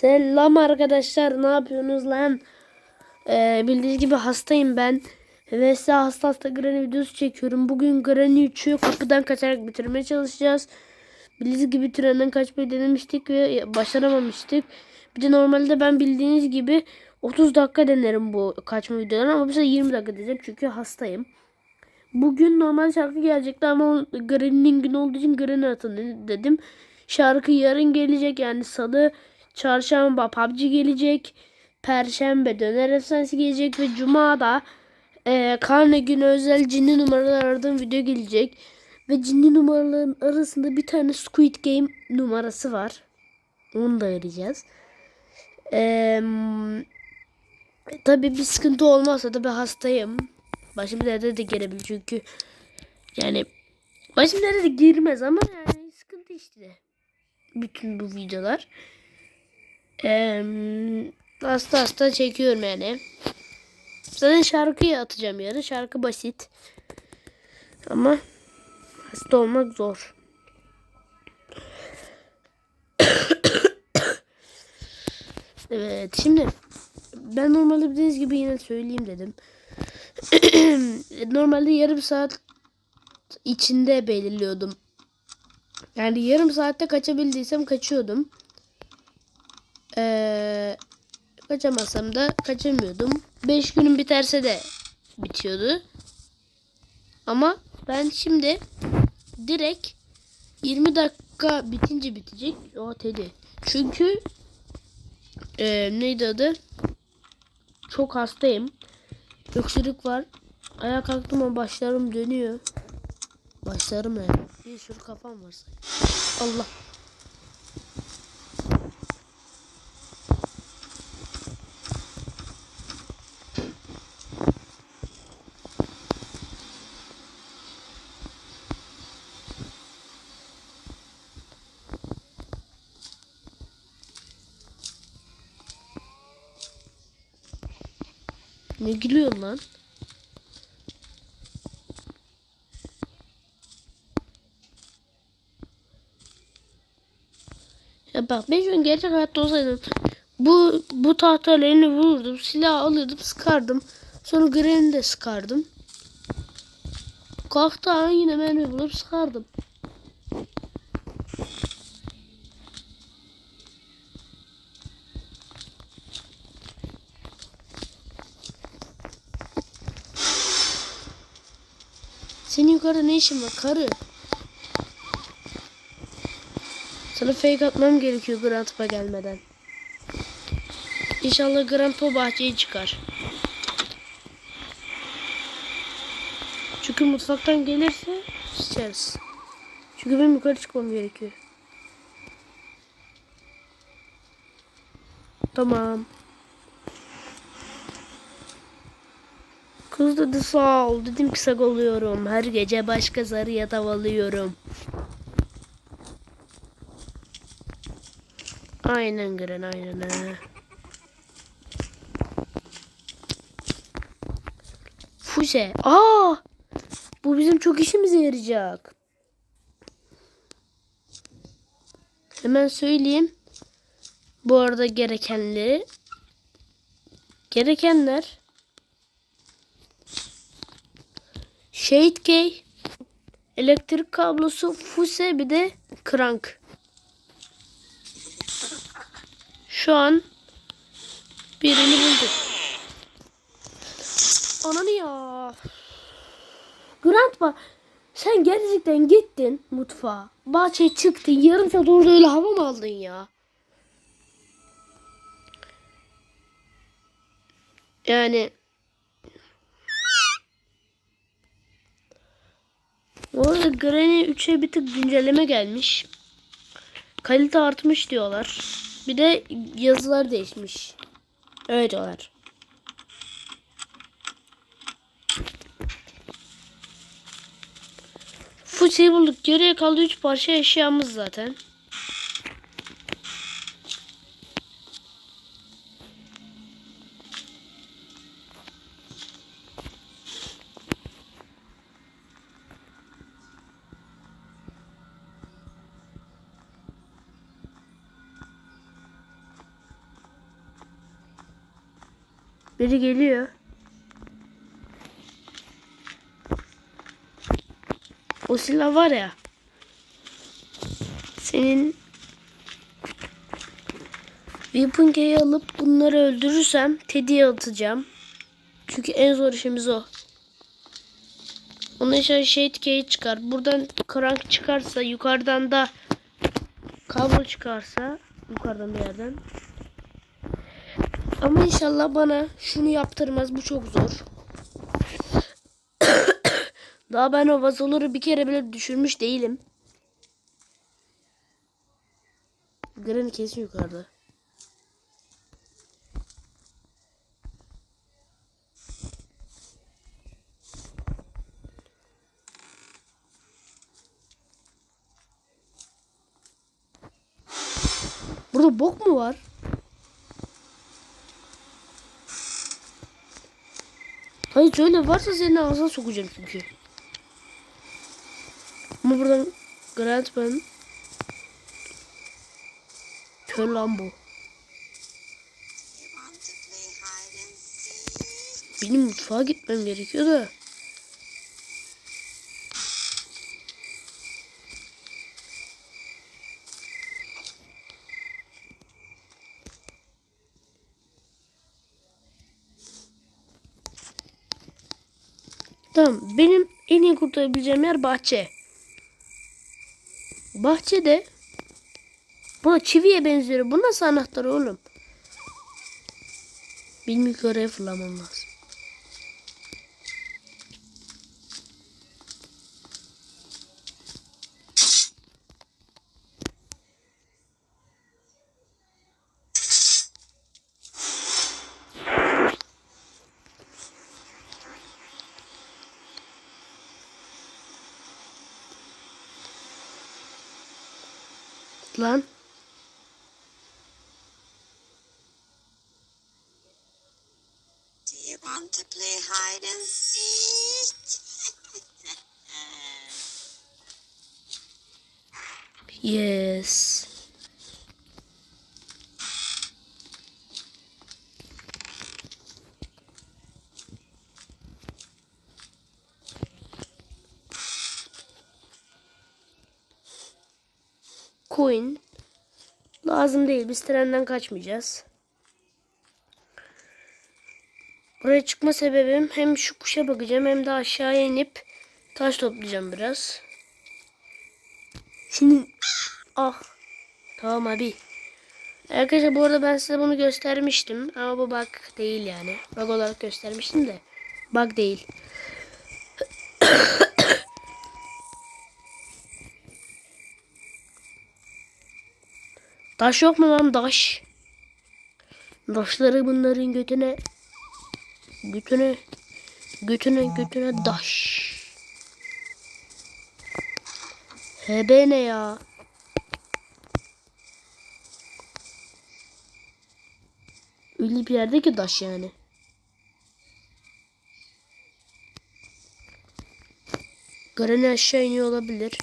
Selam arkadaşlar ne yapıyorsunuz lan? Ee, bildiğiniz gibi hastayım ben. Ve size hasta hasta Granny videosu çekiyorum. Bugün Granny 3'ü kapıdan kaçarak bitirmeye çalışacağız. Bildiğiniz gibi trenden kaçmayı denemiştik ve başaramamıştık. Bir de normalde ben bildiğiniz gibi 30 dakika denerim bu kaçma videolarını ama bu sefer 20 dakika diyeceğim çünkü hastayım. Bugün normal şarkı gelecekti ama Granny'nin günü olduğu için Granny atın dedim. Şarkı yarın gelecek yani salı, çarşamba PUBG gelecek. Perşembe döner efsanesi gelecek ve cuma da e, karne günü özel cinli numaralar aradığım video gelecek. Ve cinli numaraların arasında bir tane Squid Game numarası var. Onu da arayacağız. Eee Tabii bir sıkıntı olmazsa da ben hastayım. Başım nerede de gelebilir çünkü yani başım nerede de girmez ama yani sıkıntı işte. Bütün bu videolar. Ee, hasta hasta çekiyorum yani. Zaten şarkıyı atacağım yarın. Şarkı basit. Ama hasta olmak zor. evet şimdi ben normalde bildiğiniz gibi yine söyleyeyim dedim. normalde yarım saat içinde belirliyordum. Yani yarım saatte kaçabildiysem kaçıyordum. Ee, kaçamasam da kaçamıyordum. 5 günüm biterse de bitiyordu. Ama ben şimdi direkt 20 dakika bitince bitecek. O tedi. Çünkü e, neydi adı? Çok hastayım. Öksürük var. Ayağa kalktım ama başlarım dönüyor. Başlarım ne? Bir sürü kafam var. Allah. Ne gülüyorsun lan? Ya bak ben şu gerçek hayatta olsaydım bu bu tahtalarını vururdum. Silah alırdım sıkardım. Sonra Granny'i de sıkardım. Kalktı yine mermi bulup sıkardım. Senin yukarıda ne işin var karı? Sana fake atmam gerekiyor Grandpa gelmeden. İnşallah Grandpa bahçeye çıkar. Çünkü mutfaktan gelirse sıçarız. Çünkü benim yukarı çıkmam gerekiyor. Tamam. Kız dedi sağ ol. Dedim ki sag oluyorum. Her gece başka zarıya tavalıyorum. Aynen Gren aynen he. Fuse. Aa! Bu bizim çok işimize yarayacak. Hemen söyleyeyim. Bu arada gerekenleri. Gerekenler. Shade key. Elektrik kablosu. Fuse bir de crank. Şu an birini bulduk. Ananı ya. Grandpa sen gerçekten gittin mutfağa. Bahçeye çıktın. Yarım saat orada öyle hava mı aldın ya? Yani Bu arada Granny 3'e bir tık güncelleme gelmiş. Kalite artmış diyorlar. Bir de yazılar değişmiş. Öyle diyorlar. Fıçıyı bulduk. Geriye kaldı 3 parça eşyamız zaten. Biri geliyor. O silah var ya. Senin Weapon Key'i alıp bunları öldürürsem Teddy'ye atacağım. Çünkü en zor işimiz o. Ondan sonra Shade Key çıkar. Buradan crank çıkarsa yukarıdan da kablo çıkarsa yukarıdan bir yerden. Ama inşallah bana şunu yaptırmaz. Bu çok zor. Daha ben o vazoları bir kere bile düşürmüş değilim. Granny kesin yukarıda. Burada bok mu var? Hayır öyle varsa senin ağzına sokacağım çünkü. Ama buradan Grantman Kör lan bu. Benim mutfağa gitmem gerekiyor da. Tamam. Benim en iyi kurtarabileceğim yer bahçe. Bahçede Buna çiviye benziyor. Bu nasıl anahtar oğlum? Benim yukarıya fırlamam lazım. Do you want to play hide and seek? yes. Lazım değil. Biz trenden kaçmayacağız. Buraya çıkma sebebim hem şu kuşa bakacağım hem de aşağıya inip taş toplayacağım biraz. Şimdi ah tamam abi. Arkadaşlar bu arada ben size bunu göstermiştim ama bu bug değil yani. Bug olarak göstermiştim de bug değil. Taş yok mu lan taş? Taşları bunların götüne götüne götüne götüne taş. HB ne ya? Öyle bir yerde ki taş yani. Granny aşağı iniyor olabilir.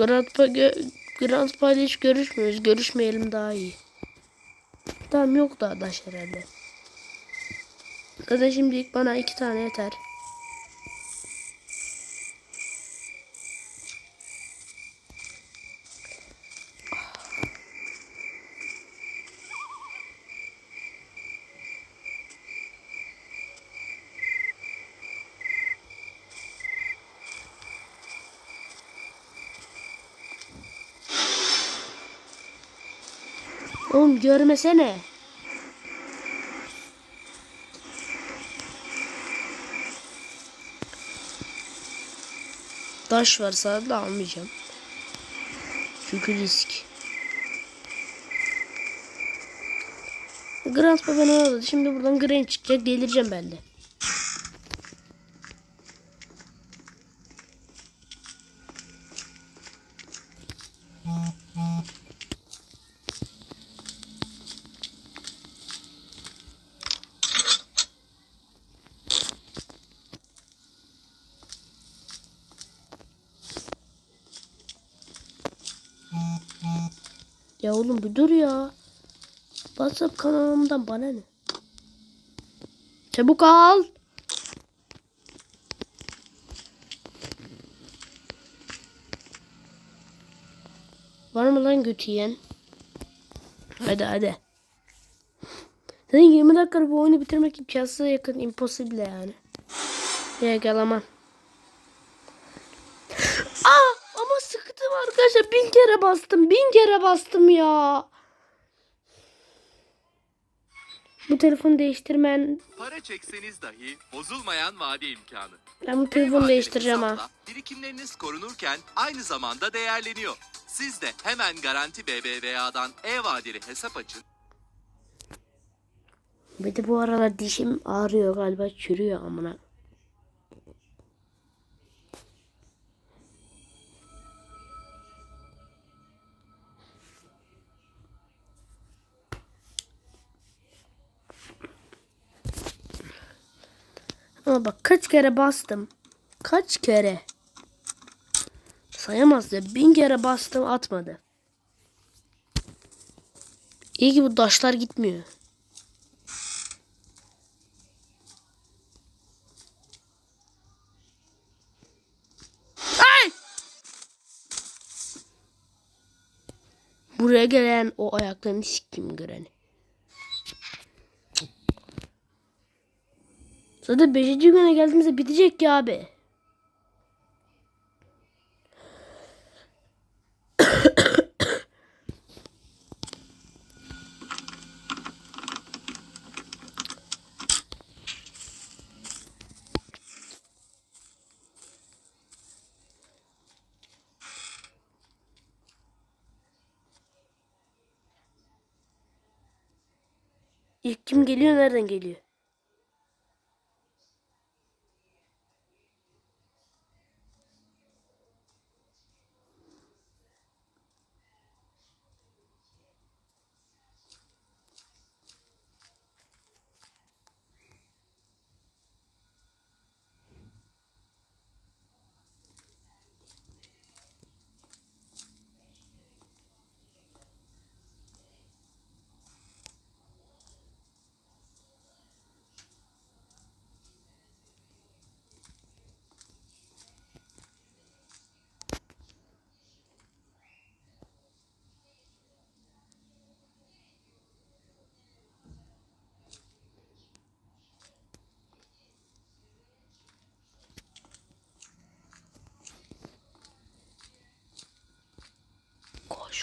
Grandpa, gö Grandpa ile hiç görüşmüyoruz. Görüşmeyelim daha iyi. Tamam yok daha taş herhalde. Zaten şimdilik bana iki tane yeter. Oğlum görmesene. Taş var sadece almayacağım. Çünkü risk. Grant baba ne oldu? Şimdi buradan Grant çıkacak. Delireceğim ben de. Ya oğlum bir dur ya. WhatsApp kanalımdan bana ne? Çabuk al. Var mı lan götü yiyen? Hadi hadi. Zaten 20 dakika bu oyunu bitirmek imkansıza yakın. Impossible yani. Ya gel aman. Aa sıkıntım arkadaşlar. Bin kere bastım. Bin kere bastım ya. Bu telefonu değiştirmen. Para çekseniz dahi bozulmayan vade imkanı. Ben bu telefonu değiştireceğim ha. Birikimleriniz korunurken aynı zamanda değerleniyor. Siz de hemen Garanti BBVA'dan e-vadeli hesap açın. Bir de bu aralar dişim ağrıyor galiba çürüyor amına. Ama bak kaç kere bastım. Kaç kere. Sayamaz ya. Bin kere bastım atmadı. İyi ki bu taşlar gitmiyor. Ay! Buraya gelen o ayaklarını sikeyim Granny. Zaten 5. güne geldiğimizde bitecek ya abi. İlk kim geliyor nereden geliyor?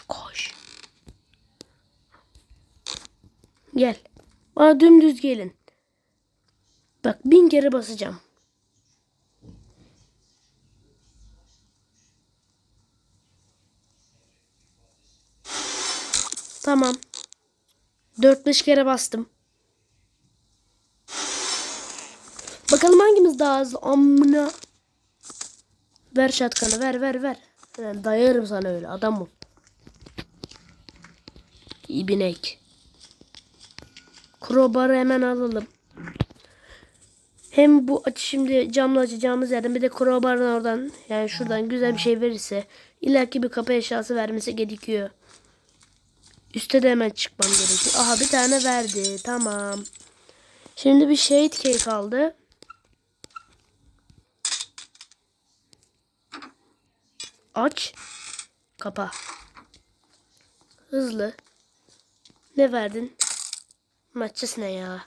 Koş. Gel. Bana dümdüz gelin. Bak bin kere basacağım. Tamam. 4-5 kere bastım. Bakalım hangimiz daha hızlı. Amına. Ver şatkanı ver ver ver. Ben dayarım sana öyle adam ol. İbinek. Crowbar'ı hemen alalım. Hem bu aç şimdi camla açacağımız yerden bir de crowbar'ın oradan yani şuradan güzel bir şey verirse illaki bir kapı eşyası vermesi gerekiyor. Üste de hemen çıkmam gerekiyor. Aha bir tane verdi. Tamam. Şimdi bir shade cake kaldı. Aç. Kapa. Hızlı. Ne verdin? Maççıs ne ya?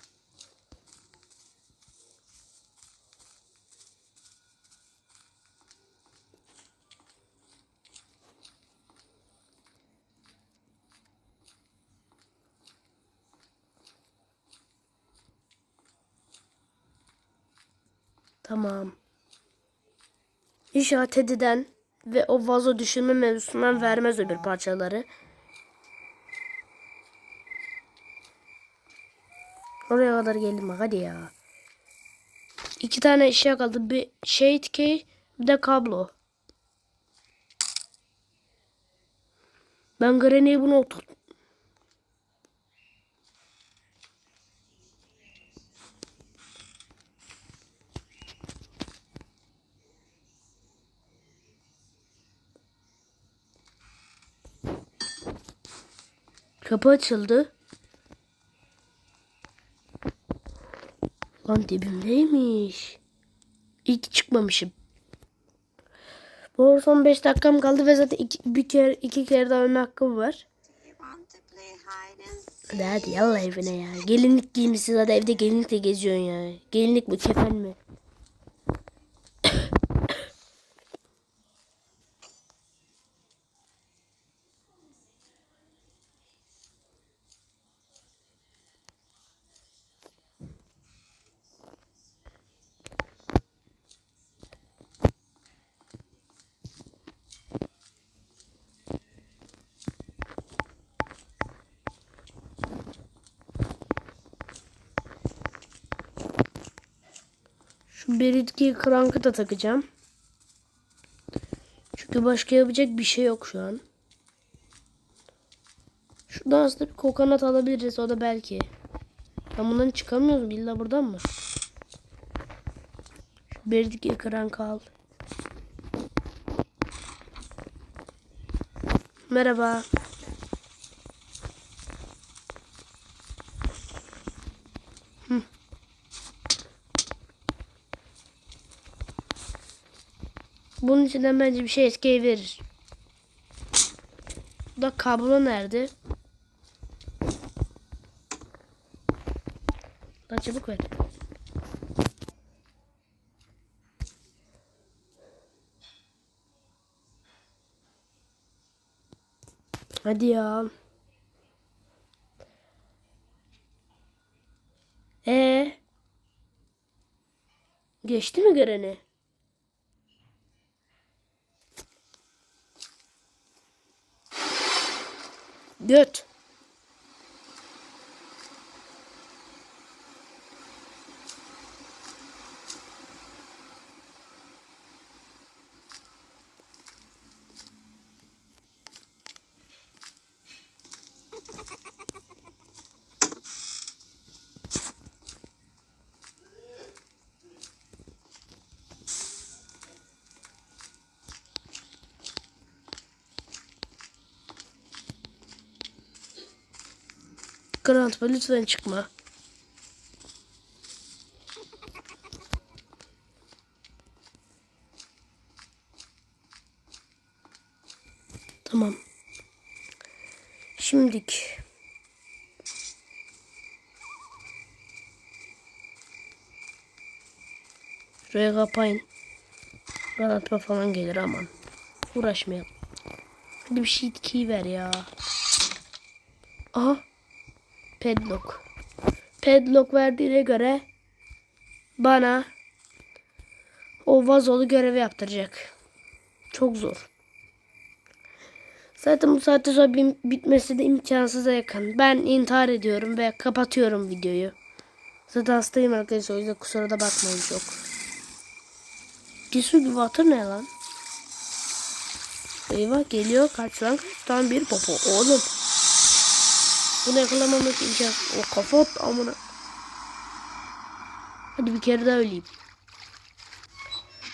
Tamam. İnşaat Teddy'den ve o vazo düşürme mevzusundan vermez öbür parçaları. Oraya kadar geldim hadi ya. İki tane eşya kaldı. Bir shade key bir de kablo. Ben Granny'e bunu otur. Kapı açıldı. Lan dibimdeymiş. İyi ki çıkmamışım. Bu son 5 dakikam kaldı ve zaten iki, bir kere iki kere daha ölme hakkım var. Hadi hadi yallah evine ya. Gelinlik giymişsin zaten evde gelinlikle geziyorsun ya. Gelinlik mi kefen mi? Bir krankı da takacağım. Çünkü başka yapacak bir şey yok şu an. Şuradan aslında bir kokonat alabiliriz o da belki. Ben bundan çıkamıyoruz illa buradan mı? Şu bir iki krankı al. Merhaba. Bunun içinden bence bir şey eskiye verir. Bu da kablo nerede? Lan çabuk ver. Hadi ya. Ee? Geçti mi göreni? Göt. Grant lütfen çıkma. Tamam. Şimdik. Şuraya kapayın. Grant falan gelir aman. Uğraşmayalım. Hadi bir şey ver ya. Aha. Padlock. Padlock verdiğine göre bana o vazolu görevi yaptıracak. Çok zor. Zaten bu saatte sonra bitmesi de imkansıza yakın. Ben intihar ediyorum ve kapatıyorum videoyu. Zaten hastayım arkadaşlar o yüzden kusura da bakmayın çok. Gisu gibi atır ne lan? Eyvah geliyor kaç lan tam bir popo oğlum. Bunu yakalamamak imkan. O kafa at amına. Hadi bir kere daha öleyim.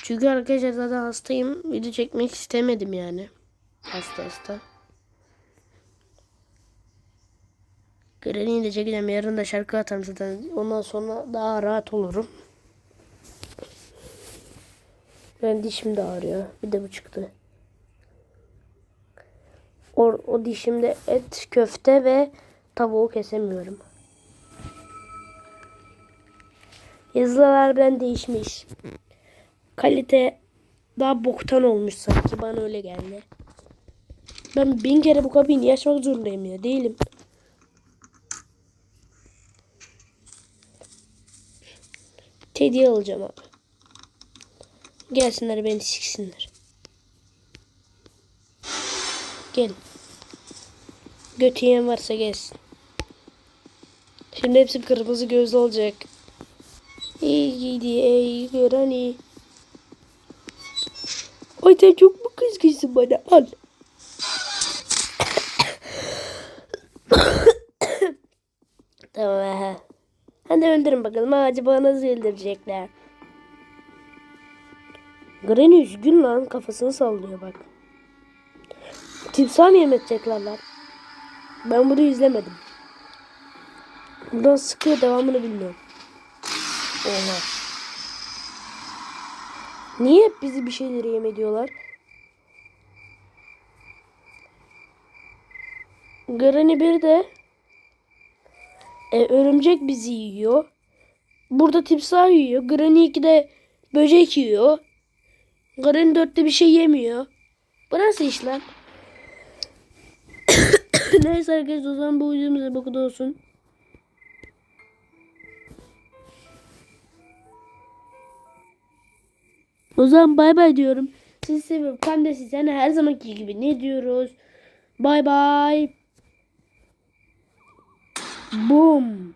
Çünkü arkadaşlar zaten hastayım. Video çekmek istemedim yani. Hasta hasta. Granny'i de çekeceğim. Yarın da şarkı atarım zaten. Ondan sonra daha rahat olurum. Ben dişim de ağrıyor. Bir de bu çıktı. O, o dişimde et, köfte ve tavuğu kesemiyorum. Yazılar ben değişmiş. Kalite daha boktan olmuş sanki. Bana öyle geldi. Ben bin kere bu kapıyı niye açmak zorundayım ya? Değilim. Teddy alacağım abi. Gelsinler beni siksinler. Gel. Göt yiyen varsa gelsin. Şimdi hepsi kırmızı gözlü olacak. İyi gidi ey Granny. Ay sen çok mu kızgınsın bana al. tamam he. Hadi öldürün bakalım acaba nasıl öldürecekler. Granny üzgün lan kafasını sallıyor bak. Timsah mı yemetecekler lan? Ben bunu izlemedim. Buradan sıkıyor devamını bilmiyorum. Oha. Niye hep bizi bir şeyleri yem ediyorlar? Granny bir de e, örümcek bizi yiyor. Burada timsah yiyor. Granny 2 de böcek yiyor. Granny 4'te bir şey yemiyor. Bu nasıl iş lan? Neyse arkadaşlar o zaman bu videomuz bu kadar olsun. O zaman bay bay diyorum. Sizi seviyorum. Kan de size her zamanki gibi ne diyoruz? Bay bay. Boom.